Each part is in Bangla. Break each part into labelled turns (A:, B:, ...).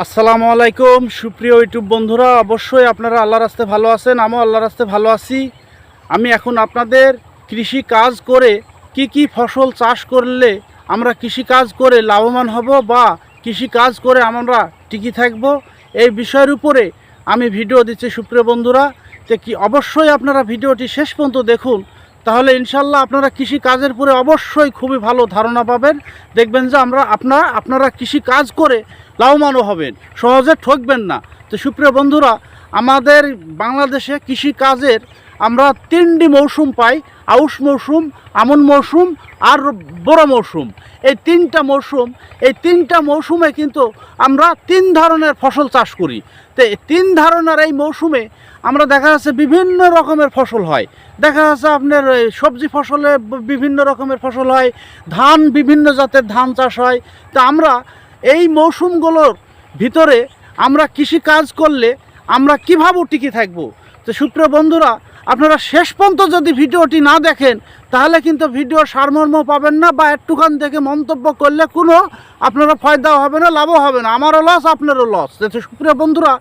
A: আসসালামু আলাইকুম, সুপ্রিয় ইউটিউব বন্ধুরা। অবশ্যই আপনারা আল্লাহ রাস্তে ভালো আছেন, আমিও আল্লাহ রাস্তে ভালো আছি। আমি এখন আপনাদের কৃষি কাজ করে কি কি ফসল চাষ করলে আমরা কৃষি কাজ করে লাভবান হব বা কৃষি কাজ করে আমরা টিকে থাকব, এই বিষয়ের উপরে আমি ভিডিও দিচ্ছি, সুপ্রিয় বন্ধুরা। তো কি অবশ্যই আপনারা ভিডিওটি শেষ পর্যন্ত দেখুন, তাহলে ইনশাল্লাহ আপনারা কৃষি কাজের পরে অবশ্যই খুবই ভালো ধারণা পাবেন। দেখবেন যে আমরা, আপনারা আপনারা কৃষি কাজ করে লাভবানও হবেন, সহজে ঠকবেন না। তো সুপ্রিয় বন্ধুরা, আমাদের বাংলাদেশে কৃষি কাজের আমরা তিনটি মৌসুম পাই, আউশ মৌসুম, আমন মৌসুম আর বড় মৌসুম। এই তিনটা মৌসুম, এই তিনটা মৌসুমে কিন্তু আমরা তিন ধরনের ফসল চাষ করি। তো তিন ধরনের এই মৌসুমে আমরা দেখা যাচ্ছে বিভিন্ন রকমের ফসল হয়। দেখা যাচ্ছে আপনার সবজি ফসলে বিভিন্ন রকমের ফসল হয়, ধান বিভিন্ন জাতের ধান চাষ হয়। তা আমরা এই মৌসুমগুলোর ভিতরে আমরা কৃষি কাজ করলে আমরা কীভাবে টিকে থাকব? তো সুপ্রিয় বন্ধুরা, আপনারা শেষ পর্যন্ত যদি ভিডিওটি না দেখেন, তাহলে কিন্তু ভিডিওর সারমর্ম পাবেন না বা একটুখান থেকে মন্তব্য করলে কোনো আপনারা ফায়দাও হবে না, লাভও হবে না, আমারও লস আপনারও লস তো সুপ্রিয় বন্ধুরা,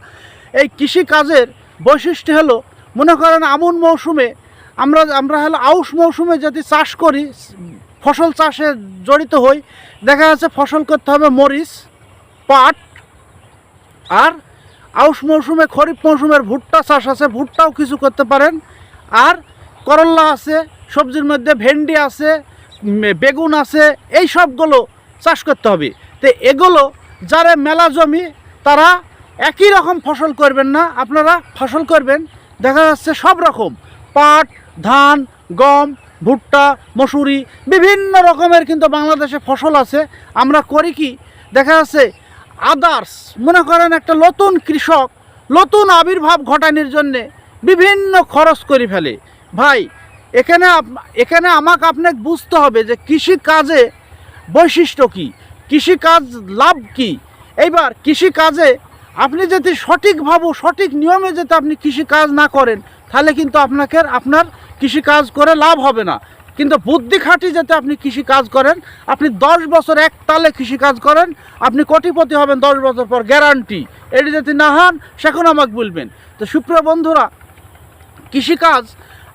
A: এই কৃষি কাজের বৈশিষ্ট্য হলো, মনে করেন আমন মৌসুমে আমরা আমরা হলো আউশ মৌসুমে যদি চাষ করি, ফসল চাষে জড়িত হই, দেখা যাচ্ছে ফসল করতে হবে মরিচ, পাট, আর আউশ মৌসুমে, খরিফ মৌসুমের ভুট্টা চাষ আছে, ভুট্টাও কিছু করতে পারেন। আর করল্লা আছে, সবজির মধ্যে ভেন্ডি আছে বেগুন আছে, এই সবগুলো চাষ করতে হবে। তো এগুলো যারা মেলা জমি, তারা একই রকম ফসল করবেন না, আপনারা ফসল করবেন, দেখা যাচ্ছে সব রকম। পাট, ধান, গম, ভুট্টা, মসুরি, বিভিন্ন রকমের কিন্তু বাংলাদেশে ফসল আছে। আমরা করি কি? দেখা যাচ্ছে আদার্স মনে করেন একটা নতুন কৃষক, নতুন আবির্ভাব ঘটানোর জন্যে বিভিন্ন খরচ করে ফেলে। ভাই, এখানে এখানে আমাকে আপনাকে বুঝতে হবে যে কৃষি কাজে বৈশিষ্ট্য কি? কৃষি কাজ লাভ কি? এইবার কৃষি কাজে আপনি যদি সঠিকভাবে সঠিক নিয়মে যদি আপনি কৃষি কাজ না করেন, তাহলে কিন্তু আপনাকে আপনার কৃষি কাজ করে লাভ হবে না। কিন্তু বুদ্ধি খাটি যাতে আপনি কৃষি কাজ করেন, আপনি দশ বছর এক তালে কৃষি কাজ করেন, আপনি কোটিপতি হবেন দশ বছর পর গ্যারান্টি এটি যদি না হন, সেখন আমাকে বলবেন। তো সুপ্রিয় বন্ধুরা, কৃষিকাজ,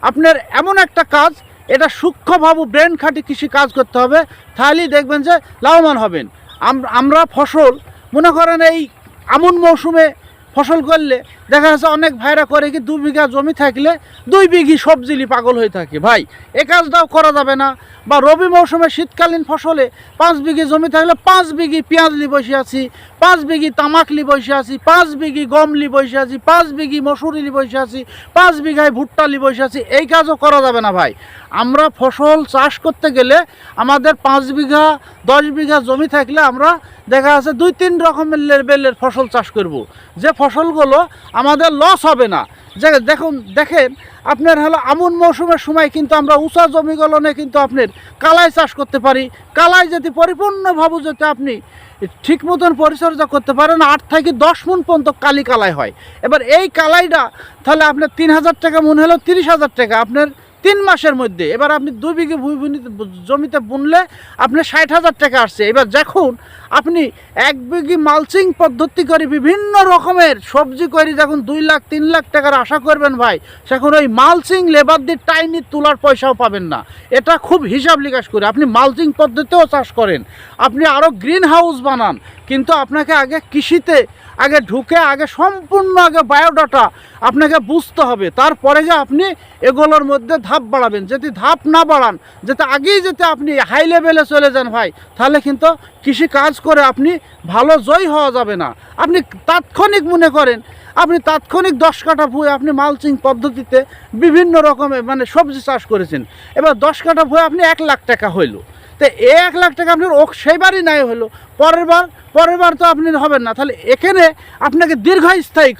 A: আপনার এমন একটা কাজ, এটা সূক্ষ্মভাবে ব্রেন খাটি কৃষি কাজ করতে হবে, তাহলেই দেখবেন যে লাভবান হবেন। আম- আমরা ফসল, মনে করেন এই আমন মৌসুমে ফসল করলে দেখা যাচ্ছে অনেক ভাইরা করে কি দু বিঘা জমি থাকলে দুই বিঘি সবজিলি পাগল হয়ে থাকে। ভাই, এ কাজটাও করা যাবে না। বা রবি মৌসুমে শীতকালীন ফসলে পাঁচ বিঘি জমি থাকলে পাঁচ বিঘি পেঁয়াজ লি বসে আছি, পাঁচ বিঘি তামাক লি বসে আছি, পাঁচ বিঘি গম লি বসে আছি, পাঁচ বিঘি মসুরি লি বসে আছি, পাঁচ বিঘায় ভুট্টা লি বসে আছি, এই কাজও করা যাবে না ভাই। আমরা ফসল চাষ করতে গেলে আমাদের পাঁচ বিঘা, দশ বিঘা জমি থাকলে আমরা দেখা যাচ্ছে দুই তিন রকমের লেভেলের ফসল চাষ করব। যে ফসলগুলো আমাদের লস হবে না। যে দেখুন, দেখেন, আপনার হলো আমন মৌসুমের সময় কিন্তু আমরা উঁচা জমিগুলোনে কিন্তু আপনার কালাই চাষ করতে পারি। কালাই যদি পরিপূর্ণভাবে যদি আপনি ঠিক মতন পরিচর্যা করতে পারেন, আট থেকে দশ মন পর্যন্ত কালি কালাই হয়। এবার এই কালাইটা তাহলে আপনার তিন হাজার টাকা মনে হলো তিরিশ হাজার টাকা। আপনার তিন মাসের মধ্যে। এবার আপনি দুই বিঘে জমিতে বুনলে আপনি ষাট হাজার টাকা আসছে। এবার যখন আপনি এক বিঘি মালচিং পদ্ধতি করে বিভিন্ন রকমের সবজি করে যখন দুই লাখ, তিন লাখ টাকার আশা করবেন ভাই, সেখন ওই মালচিং লেবার দিয়ে টাইনি তোলার পয়সাও পাবেন না। এটা খুব হিসাব নিকাশ করে। আপনি মালচিং পদ্ধতিও চাষ করেন। আপনি আরও গ্রিন হাউস বানান। কিন্তু আপনাকে আগে কৃষিতে আগে ঢুকে, আগে সম্পূর্ণ আগে বায়োডাটা আপনাকে বুঝতে হবে। তারপরে যে আপনি এগুলোর মধ্যে ধাপ বাড়াবেন। যদি ধাপ না বাড়ান, যাতে আগেই যাতে আপনি হাই লেভেলে চলে যান ভাই, তাহলে কিন্তু কৃষি কাজ করে আপনি ভালো জয় হওয়া যাবে না। আপনি তাৎক্ষণিক মনে করেন, আপনি তাৎক্ষণিক দশ কাঠা ভুয়ে আপনি মালচিং পদ্ধতিতে বিভিন্ন রকমের মানে সবজি চাষ করেছেন। এবার দশ কাঠা ভুয়ে আপনি এক লাখ টাকা হইল। তো এক লাখ টাকা আপনার ও সেইবারই নাই হলো। পরের বার পরের বার তো আপনি হবেন না। তাহলে এখানে আপনাকে দীর্ঘস্থায়ী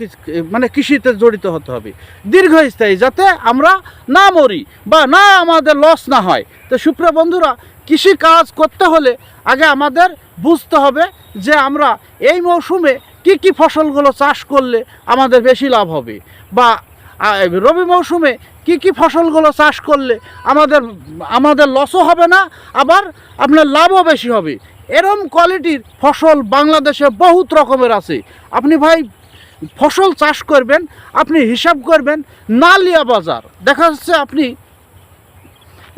A: মানে কৃষিতে জড়িত হতে হবে। দীর্ঘস্থায়ী, যাতে আমরা না মরি বা না আমাদের লস না হয়। তো সুপ্রিয় বন্ধুরা, কৃষি কাজ করতে হলে আগে আমাদের বুঝতে হবে যে আমরা এই মৌসুমে কি কি ফসলগুলো চাষ করলে আমাদের বেশি লাভ হবে বা রবি মৌসুমে কি কি ফসলগুলো চাষ করলে আমাদের আমাদের লসও হবে না, আবার আপনার লাভও বেশি হবে। এরম কোয়ালিটির ফসল বাংলাদেশে বহুত রকমের আছে। আপনি ভাই ফসল চাষ করবেন, আপনি হিসাব করবেন নালিয়া বাজার। দেখা যাচ্ছে আপনি,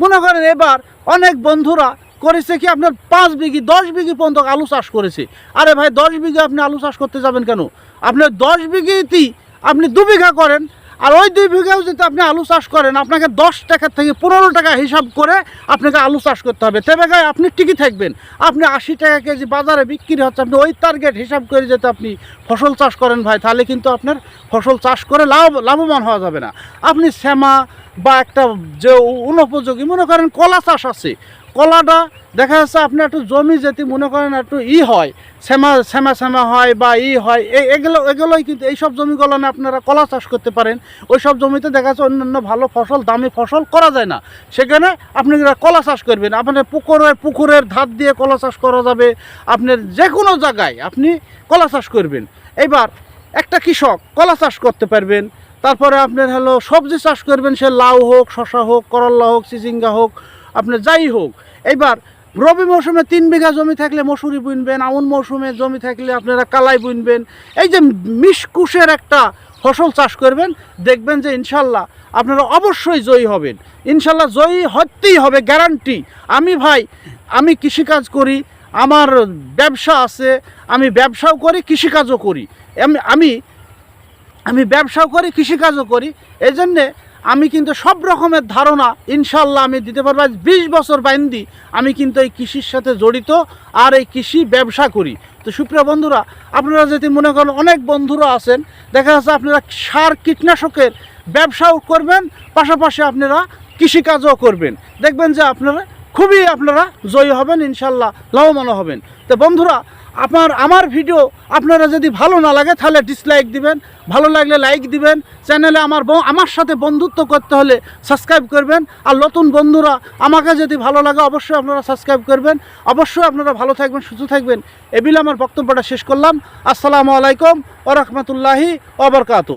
A: মনে করেন এবার অনেক বন্ধুরা করেছে কি আপনার পাঁচ বিঘি, দশ বিঘি পর্যন্ত আলু চাষ করেছে। আরে ভাই, দশ বিঘে আপনি আলু চাষ করতে যাবেন কেন? আপনার দশ বিঘেতেই আপনি দু বিঘা করেন আর ওই দুই বিঘাও যদি আপনি আলু চাষ করেন, আপনাকে দশ টাকা থেকে পনেরো টাকা হিসাব করে আপনাকে আলু চাষ করতে হবে। তবে গায়ে আপনি টিকি থাকবেন। আপনি আশি টাকা কেজি বাজারে বিক্রি হচ্ছে, আপনি ওই টার্গেট হিসাব করে যেতে আপনি ফসল চাষ করেন ভাই, তাহলে কিন্তু আপনার ফসল চাষ করে লাভ লাভবান হওয়া যাবে না। আপনি শ্যামা বা একটা যে অনুপযোগী মনে করেন কলা চাষ আছে কলাটা দেখা যাচ্ছে আপনি একটু জমি যেতে মনে করেন একটু ই হয়, শ্যামা শ্যামা শ্যামা হয় বা ই হয়, এ- এগুলো, এগুলোই কিন্তু এইসব জমিগুলো না আপনারা কলা চাষ করতে পারেন। ওই সব জমিতে দেখা যাচ্ছে অন্যান্য ভালো ফসল, দামি ফসল করা যায় না। সেখানে আপনি কলা চাষ করবেন, আপনার পুকুরের পুকুরের ধার দিয়ে কলা চাষ করা যাবে। আপনার যে কোনো জায়গায় আপনি কলা চাষ করবেন। এবার একটা কৃষক কলা চাষ করতে পারবেন, তারপরে আপনার হলো সবজি চাষ করবেন, সে লাউ হোক শশা হোক করল্লা হোক, চিচিঙ্গা হোক আপনার যাই হোক, এইবার রবি মৌসুমে তিন বিঘা জমি থাকলে মসুরি বুনবেন, আমন মৌসুমে জমি থাকলে আপনারা কালাই বুনবেন। এই যে মিশকুশের একটা ফসল চাষ করবেন, দেখবেন যে ইনশাল্লাহ আপনারা অবশ্যই জয়ী হবেন। ইনশাল্লাহ জয়ী হতেই হবে গ্যারান্টি আমি ভাই, আমি কৃষিকাজ করি, আমার ব্যবসা আছে, আমি ব্যবসাও করি, কৃষিকাজও করি। আমি আমি ব্যবসাও করি, কৃষিকাজও করি। এই জন্যে আমি কিন্তু সব রকমের ধারণা ইনশাল্লাহ আমি দিতে পারব। আজ বিশ বছর বাইন্দি আমি কিন্তু এই কৃষির সাথে জড়িত আর এই কৃষি ব্যবসা করি। তো সুপ্রিয় বন্ধুরা, আপনারা যদি মনে করেন অনেক বন্ধুরা আছেন, দেখা যাচ্ছে আপনারা সার কীটনাশকের ব্যবসাও করবেন, পাশাপাশি আপনারা কৃষিকাজও করবেন। দেখবেন যে আপনারা খুবই আপনারা জয়ী হবেন ইনশাল্লাহ লাভবান হবেন। তো বন্ধুরা আমার আমার ভিডিও আপনারা যদি ভালো না লাগে তাহলে ডিসলাইক দিবেন, ভালো লাগলে লাইক দিবেন চ্যানেলে আমার আমার সাথে বন্ধুত্ব করতে হলে সাবস্ক্রাইব করবেন, আর নতুন বন্ধুরা আমাকে যদি ভালো লাগে অবশ্যই আপনারা সাবস্ক্রাইব করবেন, অবশ্যই আপনারা ভালো থাকবেন, সুস্থ থাকবেন। এবিলে আমার বক্তব্যটা শেষ করলাম। আসসালামু আলাইকুম ও রহমতুল্লাহি ওবরকাতু